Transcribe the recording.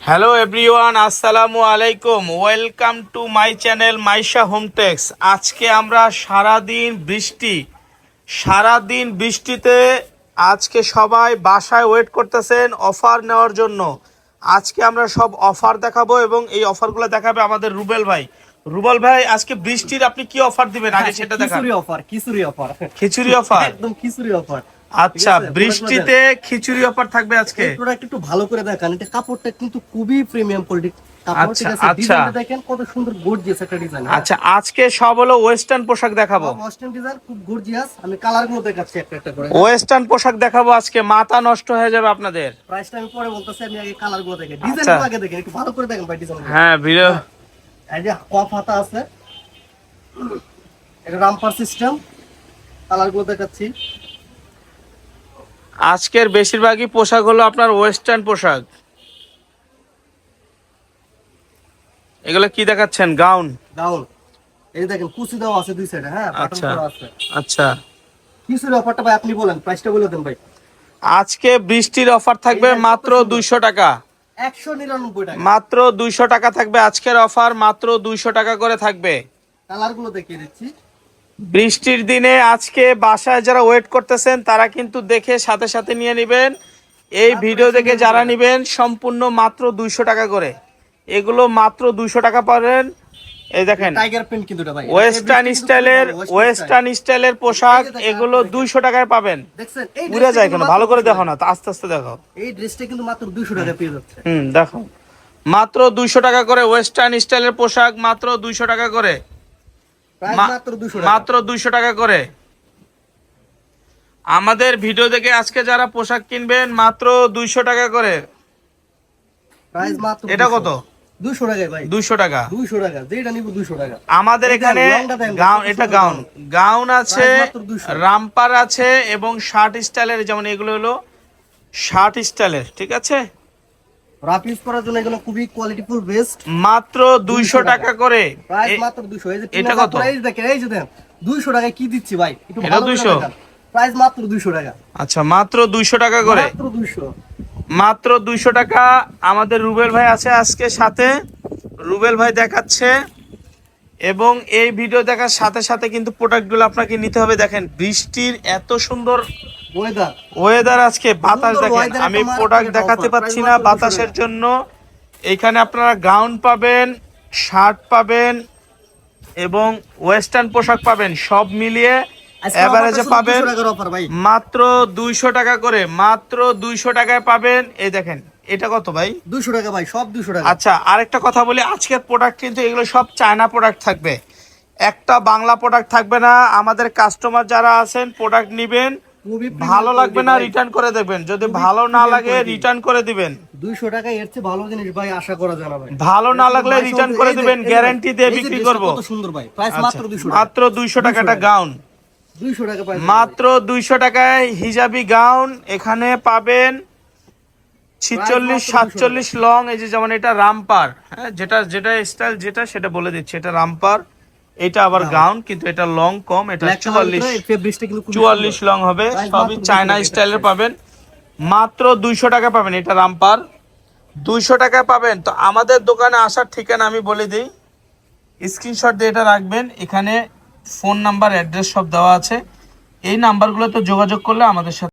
Hello everyone আসসালামু আলাইকুম। Welcome to my channel Maisha Hometex আজকে আমরা সারাদিন বৃষ্টি। সারাদিন বৃষ্টিতে আজকে সবাই বাসায় ওয়েট করতেছেন অফার নেওয়ার জন্য। আজকে আমরা সব অফার দেখাবো এবং এই অফারগুলো দেখাবে আমাদের রুবেল ভাই। রুবেল ভাই আজকে বৃষ্টির আপনি কি অফার দিবেন? আগে সেটা দেখান। খিচুড়ি অফার খিচুড়ি অফার খিচুড়ি অফার একদম খিচুড়ি অফার আচ্ছা বৃষ্টিতে খিচুড়ি অফার থাকবে আজকে? প্রোডাক্ট একটু ভালো করে দেখান এটা কাপড়টা কিন্তু খুবই প্রিমিয়াম কোয়ালিটি আচ্ছা, আচ্ছা। ডিজাইন আচ্ছা আজকে সব হলো ওয়েস্টার্ন পোশাক দেখাবো। ওয়েস্টার্ন পোশাক দেখাবো আজকে মাথা নষ্ট হয়ে যাবে আপনাদের। প্রাইসটা আমি পরে বলতেছি আমি কালারগুলো দেখে। আগে দেখেন ভালো করে দেখেন ভাই হ্যাঁ ভিডিও আছে এটা রামপার সিস্টেম কালারগুলো দেখাচ্ছি। আজকের বেশিরভাগই পোশাক হলো আপনার ওয়েস্টার্ন পোশাক। এগুলো কি দেখাচ্ছেন? গাউন। ডাউন এই দেখেন কুচি দেওয়া আছে দুই সাইডে হ্যাঁ আচ্ছা। আছে। আচ্ছা। খিচুড়ি অফারটা ভাই আপনি বলেন প্রাইসটা বলে দেন ভাই। আজকে বৃষ্টির অফার থাকবে মাত্র। দুইশো টাকা। একশো নিরানব্বই টাকা। মাত্র দুইশো টাকা থাকবে আজকের অফার মাত্র দুইশো টাকা করে থাকবে। কালারগুলো দেখিয়ে দিচ্ছি। বৃষ্টির দিনে আজকে বাসায় যারা ওয়েট করতেছেন তারা কিন্তু দেখে সাথে সাথে নিয়ে নেবেন। এই ভিডিও দেখে যারা নেবেন সম্পূর্ণ মাত্র দুইশো টাকা করে। এগুলো মাত্র দুইশো টাকা পাবেন এই দেখেন ওয়েস্টার্ন স্টাইলের ওয়েস্টার্ন স্টাইলের পোশাক এগুলো দুইশো টাকায় পাবেন। উড়ে যায় কেন ভালো করে দেখো না আস্তে আস্তে দেখো। এই ড্রেসটা কিন্তু মাত্র 200 টাকা পেয়ে যাচ্ছে। হুম দেখো। মাত্র দুইশো টাকা করে ওয়েস্টার্ন স্টাইলের পোশাক মাত্র দুইশো টাকা করে। মাত্র 200 টাকা। মাত্র দুইশো টাকা করে। আমাদের ভিডিও দেখে আজকে যারা পোশাক কিনবেন মাত্র দুইশো টাকা করে। এটা কত? 200 টাকা ভাই। দুইশো টাকা। 200 টাকা যেটা নিব 200 টাকা। আমাদের এখানে গাউন এটা গাউন গাউন আছে প্রাইস মাত্র 200 রামপার আছে এবং শার্ট স্টাইলের যেমন এগুলো হলো শার্ট স্টাইলের ঠিক আছে? রাফ ইউজ করার জন্য এগুলো খুবই কোয়ালিটিফুল বেস্ট মাত্র দুইশো টাকা করে। প্রাইস মাত্র 200 এই যে এটা কত? প্রাইস দেখেন এই যে দেখেন 200 টাকায় কি দিচ্ছি ভাই? একটু এটা ভালো করে 200 প্রাইস মাত্র 200 টাকা। আচ্ছা মাত্র দুইশো টাকা করে। মাত্র 200 মাত্র দুইশো টাকা। আমাদের রুবেল ভাই আছে আজকে সাথে। রুবেল ভাই দেখাচ্ছে। এবং এই ভিডিও দেখার সাথে সাথে কিন্তু প্রোডাক্টগুলো আপনাকে নিতে হবে। দেখেন বৃষ্টির এত সুন্দর ওয়েদার ওয়েদার আজকে বাতাস দেখেন। আমি প্রোডাক্ট দেখাতে পাচ্ছি না বাতাসের জন্য। এইখানে আপনারা গাউন পাবেন শার্ট পাবেন এবং ওয়েস্টার্ন পোশাক পাবেন সব মিলিয়ে এভারেজে পাবেন 200 টাকার অফার ভাই। মাত্র দুইশো টাকা করে মাত্র দুইশো টাকায় পাবেন। এই দেখেন এটা কত ভাই? 200 টাকা ভাই সব 200 টাকা। আচ্ছা আরেকটা কথা বলি আজকের প্রোডাক্ট কিন্তু এগুলো সব চায়না প্রোডাক্ট থাকবে। একটা বাংলা প্রোডাক্ট থাকবে না আমাদের কাস্টমার যারা আছেন প্রোডাক্ট নিবেন ভালো লাগবে না রিটার্ন করে দেবেন। যদি ভালো না লাগে রিটার্ন করে দিবেন। দুইশো টাকা এর চেয়ে ভালো জিনিস ভাই আশা করা যায় না ভাই। ভালো না লাগলে রিটার্ন করে দিবেন গ্যারান্টি দিয়ে বিক্রি করব। কত সুন্দর ভাই। প্রাইস আচ্ছা, মাত্র 200 মাত্র দুইশো টাকা একটা গাউন দুইশো টাকা মাত্র। দুইশো টাকায় হিজাবি গাউন এখানে পাবেন ছিচল্লিশ সাতচল্লিশ লং এই যে যেমন এটা রামপার হ্যাঁ যেটা যেটা স্টাইল যেটা সেটা বলে দিচ্ছি এটা রামপার। এটা আবার গাউন কিন্তু এটা লং কম এটা চুয়াল্লিশ চুয়াল্লিশ লং হবে সবই চায়না 200 স্টাইলের পাবেন। মাত্র দুইশো টাকা পাবেন এটা রামপার। দুইশো টাকা পাবেন। তো আমাদের দোকানে আসার ঠিকানা আমি বলে দিই। স্ক্রিনশট দিয়ে এটা রাখবেন। এখানে ফোন নাম্বার অ্যাড্রেস সব দেওয়া আছে। এই নাম্বারগুলোতে যোগাযোগ করলে আমাদের সাথে